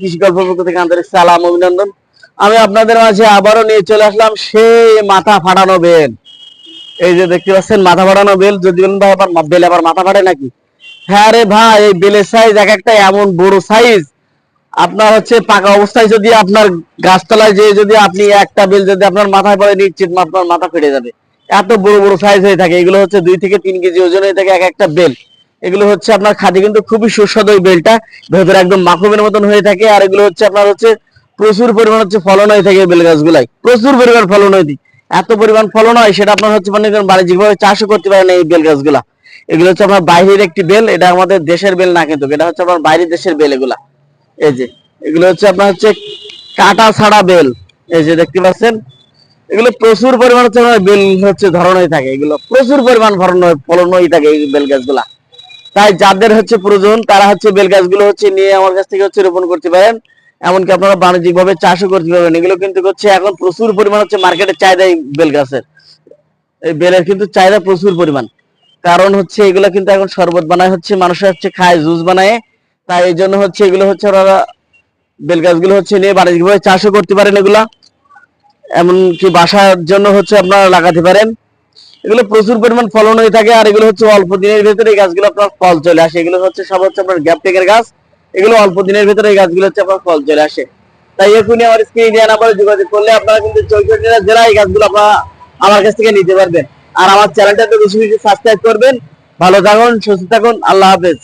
কৃষি থেকে সালাম, অভিনন্দন। আমি আপনাদের মাঝে আবারও নিয়ে চলে আসলাম সেই মাথা ফাটানো বেল। এই যে দেখতে পাচ্ছেন, মাথা ফাটানো বেল, যদি ভাই আবার বেল আবার মাথা ফাটে নাকি? হ্যাঁ রে ভাই, এই বেলের সাইজ এক একটা এমন বড় সাইজ আপনার হচ্ছে পাকা অবস্থায় যদি আপনার গাছতলায় যে যদি আপনি একটা বেল যদি আপনার মাথায় পড়ে, নিশ্চিত আপনার মাথা ফেটে যাবে। এত বড় বড় সাইজ হয়ে থাকে। এগুলো হচ্ছে দুই থেকে তিন কেজি ওজন হয়ে থাকে এক একটা বেল। এগুলো হচ্ছে আপনার খাদি কিন্তু খুবই সুস্বাদু বেলটা। ভেতরে একদম মাখনের মতন হয়ে থাকে, আর এগুলো হচ্ছে আপনার হচ্ছে প্রচুর পরিমাণ হচ্ছে ফলন হয়ে থাকে বেল গাছগুলাই। প্রচুর পরিমাণ ফলন হয়ে এত পরিমাণ ফলন হয়, সেটা আপনার হচ্ছে মানে বাণিজ্যিক ভাবে চাষও করতে পারেন এই বেল গাছগুলা। এগুলো হচ্ছে আপনার বাইরের একটি বেল, এটা আমাদের দেশের বেল না কিন্তু, এটা হচ্ছে আপনার বাইরের দেশের বেল এগুলা। এই যে, এগুলো হচ্ছে আপনার হচ্ছে কাটা ছাড়া বেল। এই যে দেখতে পাচ্ছেন, এগুলো প্রচুর পরিমাণ হচ্ছে বেল হচ্ছে ধরন হয়ে থাকে। এগুলো প্রচুর পরিমাণ ফলন হয়ে থাকে এই বেল গাছগুলা। তাই যাদের হচ্ছে প্রয়োজন, তারা হচ্ছে বেল গাছগুলো হচ্ছে নিয়ে আমার কাছ থেকে হচ্ছে রোপণ করতে পারেন। এমনকি আপনারা বাণিজ্যিক ভাবে চাষও করতে পারবেন। এগুলো কিন্তু হচ্ছে এখন প্রচুর পরিমাণ হচ্ছে মার্কেটে চাহিদা বেল গাছের। এই বেলের কিন্তু চাহিদা প্রচুর পরিমাণ। কারণ হচ্ছে এগুলো কিন্তু এখন শরবত বানায়, হচ্ছে মানুষের হচ্ছে খায়, জুস বানায়। তাই এই জন্য হচ্ছে এগুলো হচ্ছে ওরা বেল গাছগুলো হচ্ছে নিয়ে বাণিজ্যিক ভাবে চাষও করতে পারেন এগুলা। এমনকি বাসার জন্য হচ্ছে আপনারা লাগাতে পারেন। এগুলো প্রচুর পরিমাণ ফলন হয়ে থাকে আর এগুলো হচ্ছে অল্প দিনের ভেতরে এই গাছগুলো আপনার ফল চলে আসে। এগুলো হচ্ছে সব হচ্ছে আপনার গ্যাপ টেকের গাছ। এগুলো অল্প দিনের ভেতরে এই গাছগুলো হচ্ছে আপনার ফল চলে আসে। তাই এখনই আমার স্ক্রিনে দেওয়া নাম্বারে যোগাযোগ করলে আপনারা কিন্তু চৌষট্টিটা জেলা এই গাছগুলো আপনারা আমার কাছ থেকে নিতে পারবেন। আর আমার চ্যানেলটাতে বেশি বেশি সাবস্ক্রাইব করবেন। ভালো থাকুন, সুস্থ থাকুন, আল্লাহ হাফেজ।